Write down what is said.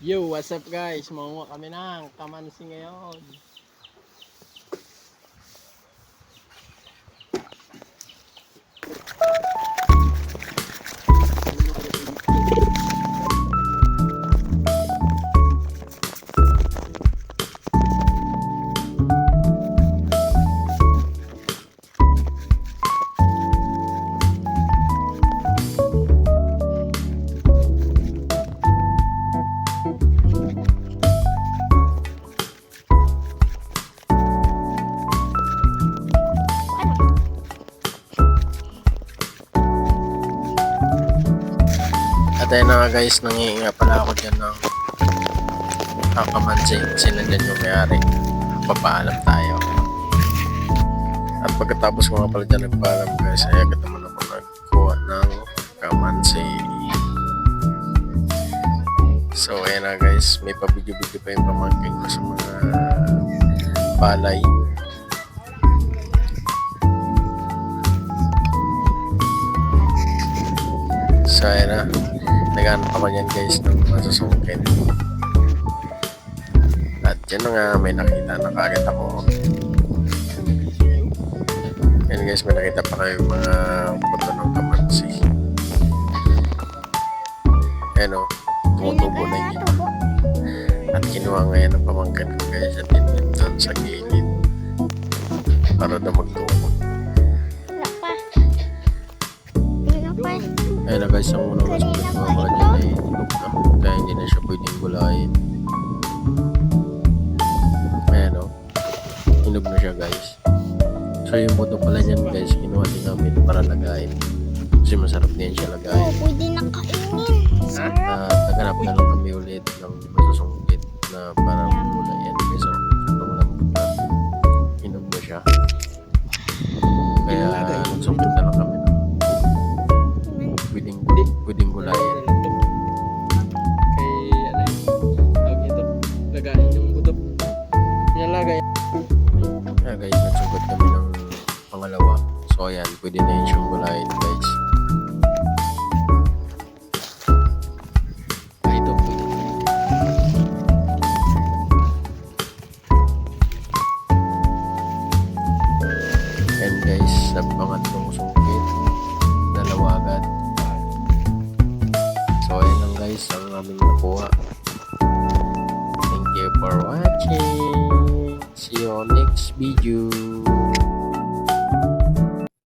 Yo, what's up guys? Mangunga kami ng kamansi ngayon. At ayun na nga guys, nangihinga pala ako dyan ng kakamansi. Sila dyan yung mayari. Papaalam tayo. At pagkatapos ko nga pala dyan nagpaalam guys, ay agad naman ako nagkuha ng kamansi. So ayan na guys, may pabidyo-bidyo pa yung pamangking ko sa mga palay. So ayan na, naghanap ako yan guys ng masusungkit. At na nga, may nakita na kagad ako. Yan guys, may nakita pa kayo mga buto ng kamansi. Ayan o, tumutubo na yun. At kinuha ngayon ng pamangkin ko guys at tinip doon sa gilid. Para na magtubo. Pa. Ayun na guys, ang unang masukit ko pala dyan ay hinog na. Kaya hindi na siya pwedeng gulayin. Ayan o. Hinog na siya guys. So yung buto pala dyan guys, kinuha din namin para lagayin. Kasi masarap din siya lagayin. pwede na kainin. At naghanap pangalawa. So ayan, pwede na yun siyang gulayin guys. Ito, pwede. And guys, sa pangatlong sungkit, dalawa agad. So ayan lang guys, ang aming nakuha. Thank you for watching. See you on next video.